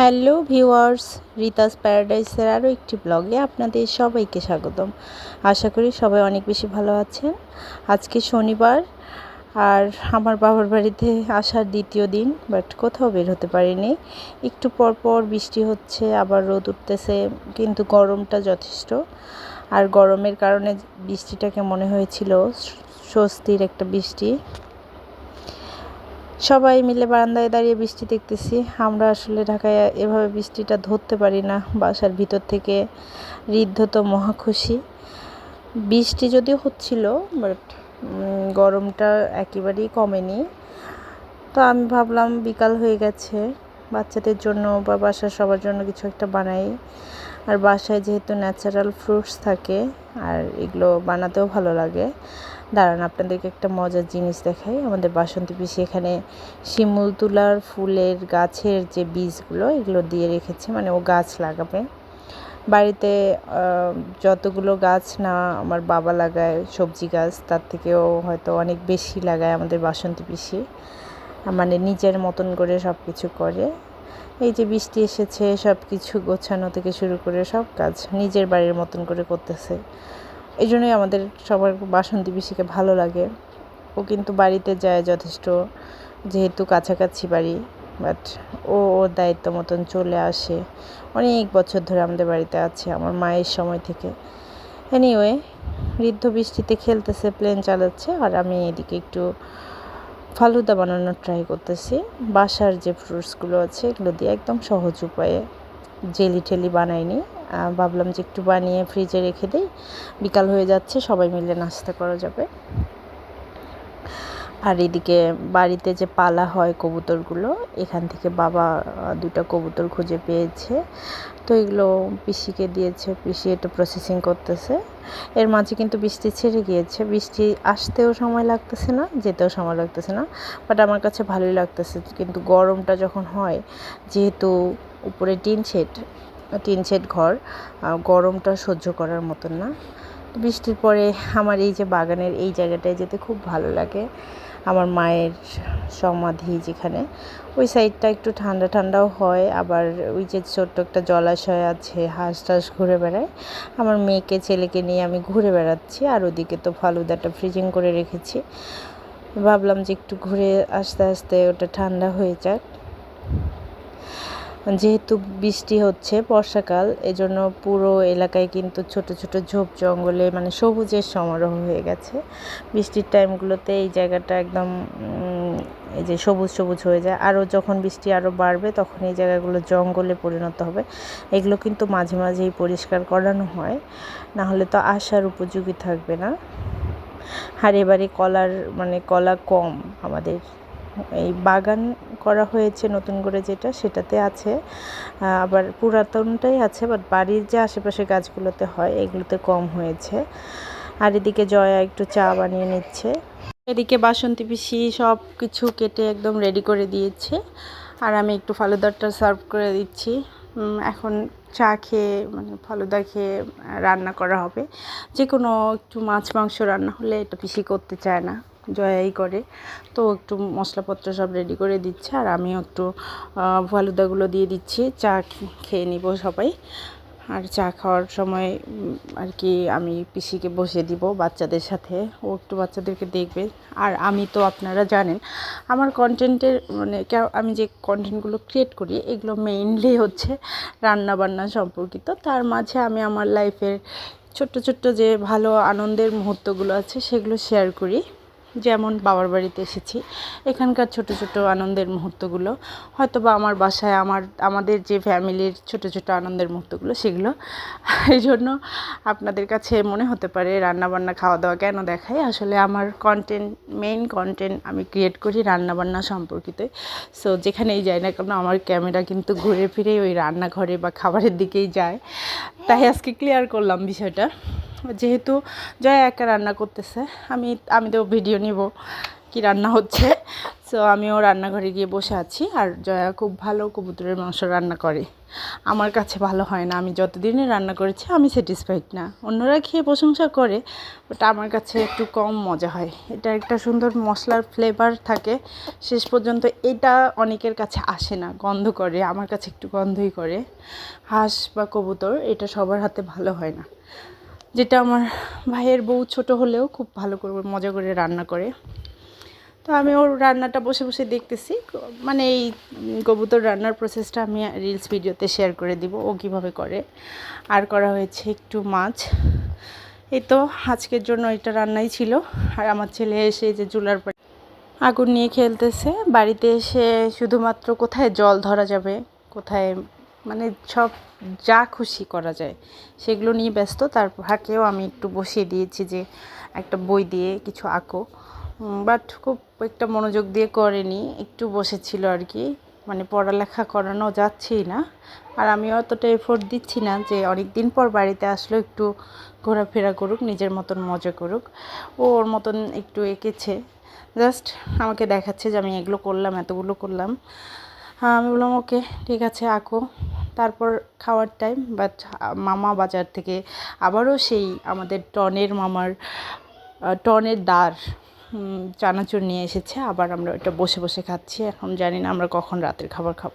Hello viewers, রিতাস প্যারাডাইসের আরও একটি ব্লগে আপনাদের সবাইকে স্বাগতম। আশা করি সবাই অনেক বেশি ভালো আছেন। আজকে শনিবার, আর আমার বাবার বাড়িতে আসার দ্বিতীয় দিন, বাট কোথাও বের হতে পারিনি। একটু পর পর বৃষ্টি হচ্ছে, আবার রোদ উঠতেছে, কিন্তু গরমটা যথেষ্ট। আর গরমের কারণে বৃষ্টিটাকে মনে হয়েছিল? স্বস্তির একটা বৃষ্টি। সবাই মিলে বারান্দায় দাঁড়িয়ে বৃষ্টি দেখতেছি। আমরা আসলে ঢাকায় এভাবে বৃষ্টিটা ধরতে পারি না। বাসার ভিতর থেকে ঋদ্ধ তো মহাখুশি বৃষ্টি যদিও হচ্ছিল বাট গরমটা একেবারেই কমেনি। তো আমি ভাবলাম বিকাল হয়ে গেছে। বাচ্চাদের জন্য বা বাসার সবার জন্য কিছু একটা বানাই। আর বাসায় যেহেতু ন্যাচারাল ফ্রুটস থাকে, আর এগুলো বানাতেও ভালো লাগে। দাঁড়ান, আপনাদেরকে একটা মজার জিনিস দেখাই। আমাদের বাসন্তী পিসি এখানে শিমুল তুলার ফুলের গাছের যে বীজগুলো, এগুলো দিয়ে রেখেছে। মানে ও গাছ লাগাবে। বাড়িতে যতগুলো গাছ না আমার বাবা লাগায়, সবজি গাছ, তার থেকেও হয়তো অনেক বেশি লাগায় আমাদের বাসন্তী পিসি। মানে নিজের মতন করে সব কিছু করে। এই যে বৃষ্টি এসেছে সব কিছু গোছানো থেকে শুরু করে সব কাজ নিজের বাড়ির মতন করে করতেছে। এই জন্যই আমাদের সবার বাসন্তী পিসিকে ভালো লাগে। ও কিন্তু বাড়িতে যায় যথেষ্ট, যেহেতু কাছাকাছি বাড়ি বাট ও ওর দায়িত্ব মতন চলে আসে। অনেক বছর ধরে আমাদের বাড়িতে আছে, আমার মায়ের সময় থেকে। এনিওয়ে ঋদ্ধ বৃষ্টিতে খেলতেছে প্লেন চালাচ্ছে, আর আমি এদিকে একটু ফালুদা বানানোর ট্রাই করতেছি। বাসার যে ফ্রুটসগুলো আছে, এগুলো দিয়ে একদম সহজ উপায়ে জেলি ঠেলি বানাইনি। ভাবলাম যে একটু বানিয়ে ফ্রিজে রেখে দিই। বিকাল হয়ে যাচ্ছে, সবাই মিলে নাস্তা করা যাবে। আর এদিকে বাড়িতে যে পালা হয় কবুতরগুলো, এখান থেকে বাবা দুটো কবুতর খুঁজে পেয়েছে। তো এগুলো পিসিকে দিয়েছে, পিসি একটু প্রসেসিং করতেছে। এর মাঝে কিন্তু বৃষ্টি ছেড়ে গিয়েছে। বৃষ্টি আসতেও সময় লাগতেছে না, যেতেও সময় লাগতেছে না। বাট আমার কাছে ভালোই লাগতেছে, কিন্তু গরমটা যখন হয়, যেহেতু উপরে টিন শেড টিন শেড ঘর গরমটা সহ্য করার মতন না। বৃষ্টির পরে আমার এই যে বাগানের এই জায়গাটায় যেতে খুব ভালো লাগে। আমার মায়ের সমাধি যেখানে। ওই সাইডটা একটু ঠান্ডা ঠান্ডাও হয়, আবার ওই যে ছোট্ট একটা জলাশয় আছে, হাঁস টাস ঘুরে বেড়ায়। আমার মেয়েকে, ছেলেকে নিয়ে আমি ঘুরে বেড়াচ্ছি, আর ওদিকে তো ফালুদাটা ফ্রিজিং করে রেখেছি। ভাবলাম যে একটু ঘুরে আস্তে আস্তে ওটা ঠান্ডা হয়ে যাক। যেহেতু বৃষ্টি হচ্ছে, বর্ষাকাল, এজন্য পুরো এলাকায় কিন্তু ছোট ছোট ঝোপ জঙ্গলে মানে সবুজের সমারোহ হয়ে গেছে। বৃষ্টির টাইমগুলোতে এই জায়গাটা একদম এই যে সবুজ সবুজ হয়ে যায়। আরও যখন বৃষ্টি আরও বাড়বে, তখন এই জায়গাগুলো জঙ্গলে পরিণত হবে। এগুলো কিন্তু মাঝে মাঝেই পরিষ্কার করানো হয়। না হলে তো আসার উপযোগী থাকবে না। আর এবারে কলার মানে কলা কম আমাদের এই বাগান করা হয়েছে নতুন করে যেটা, সেটাতে আছে। আবার পুরাতনটাই আছে বাট বাড়ির যে আশেপাশে গাছগুলোতে হয়, এগুলোতে কম হয়েছে। আর এদিকে জয়া একটু চা বানিয়ে নিচ্ছে। এদিকে বাসন্তী পিসি সব কিছু কেটে একদম রেডি করে দিয়েছে। আর আমি একটু ফালুদারটা সার্ভ করে দিচ্ছি। এখন চা খেয়ে মানে ফালুদা খেয়ে রান্না করা হবে। যে কোনো একটু মাছ মাংস রান্না হলে এটা পিসি করতে চায় না। জয়াই করে। তো একটু মশলাপত্র সব রেডি করে দিচ্ছে আর আমিও একটু ফালুদাগুলো দিয়ে দিচ্ছি। চা খেয়ে নিব সবাই। আর চা খাওয়ার সময় আর কি আমি পিসিকে বসে দিব বাচ্চাদের সাথে। ও একটু বাচ্চাদেরকে দেখবে। আর আমি তো আপনারা জানেন, আমার কন্টেন্টের মানে আমি যে কন্টেন্টগুলো ক্রিয়েট করি, এগুলো মেইনলি হচ্ছে রান্না বান্না সম্পর্কিত। তার মাঝে আমি আমার লাইফের ছোট্ট ছোট্ট যে ভালো আনন্দের মুহূর্তগুলো আছে, সেগুলো শেয়ার করি। যেমন বাবার বাড়িতে এসেছি। এখানকার ছোট ছোট আনন্দের মুহূর্তগুলো হয়তো বা আমার বাসায় আমার, আমাদের যে ফ্যামিলির ছোট ছোট আনন্দের মুহূর্তগুলো সেগুলো। এই জন্য আপনাদের কাছে মনে হতে পারে রান্নাবান্না খাওয়া দাওয়া কেন দেখাই? আসলে আমার কন্টেন্ট মেইন কন্টেন্ট আমি ক্রিয়েট করি রান্নাবান্না সম্পর্কিত। সো যেখানেই যাই না কেন আমার ক্যামেরা কিন্তু ঘুরে ফিরে ওই রান্নাঘরে বা খাবারের দিকেই যায়। তাই আজকে ক্লিয়ার করলাম বিষয়টা। যেহেতু জয়া একা রান্না করতেছে, আমি আমি তো ভিডিও নিব কি রান্না হচ্ছে। সো আমিও রান্নাঘরে গিয়ে বসে আছি আর জয়া খুব ভালো কবুতরের মাংস রান্না করে। আমার কাছে ভালো হয় না, আমি যতদিনে রান্না করেছি আমি স্যাটিসফাইড না। অন্যরা খেয়ে প্রশংসা করে বাট আমার কাছে একটু কম মজা হয়। এটা একটা সুন্দর মশলার ফ্লেভার থাকে, শেষ পর্যন্ত এটা অনেকের কাছে আসে না, গন্ধ করে, আমার কাছে একটু গন্ধই করে। হাঁস বা কবুতর, এটা সবার হাতে ভালো হয় না। যেটা আমার ভাইয়ের বউ ছোট হলেও খুব ভালো করে মজা করে রান্না করে। তো আমি ওর রান্নাটা বসে বসে দেখতেছি। মানে এই কবুতর রান্নার প্রসেসটা আমি রিলস ভিডিওতে শেয়ার করে দিব, ও কীভাবে করে। আর করা হয়েছে একটু মাছ। এই তো আজকের জন্য এটা রান্নাই ছিল। আর আমার ছেলে এসে যে চুলার পর আগুন নিয়ে খেলতেছে। বাড়িতে এসে শুধুমাত্র কোথায় জল ধরা যাবে, কোথায় মানে সব যা খুশি করা যায়, সেগুলো নিয়ে ব্যস্ত। তার ফাঁকেও আমি একটু বসিয়ে দিয়েছি যে একটা বই দিয়ে কিছু আঁকো। বাট খুব একটা মনোযোগ দিয়ে করেনি, একটু বসেছিল আর কি। মানে পড়ালেখা করানো যাচ্ছেই না। আর আমি অতটা এফোর্ট দিচ্ছি না যে অনেক দিন পর বাড়িতে আসলেও একটু ঘোরাফেরা করুক, নিজের মতন মজা করুক। ও ওর মতন একটু এঁকেছে। জাস্ট আমাকে দেখাচ্ছে যে আমি এগুলো করলাম, এতগুলো করলাম। আমি বললাম, ওকে, ঠিক আছে, আঁকো। তারপর খাওয়ার টাইম বাট মামা বাজার থেকে আবারও সেই আমাদের টনের মামার টনের দ্বার চানাচুর নিয়ে এসেছে। আবার আমরা ওটা বসে বসে খাচ্ছি। এখন জানি না আমরা কখন রাতের খাবার খাব।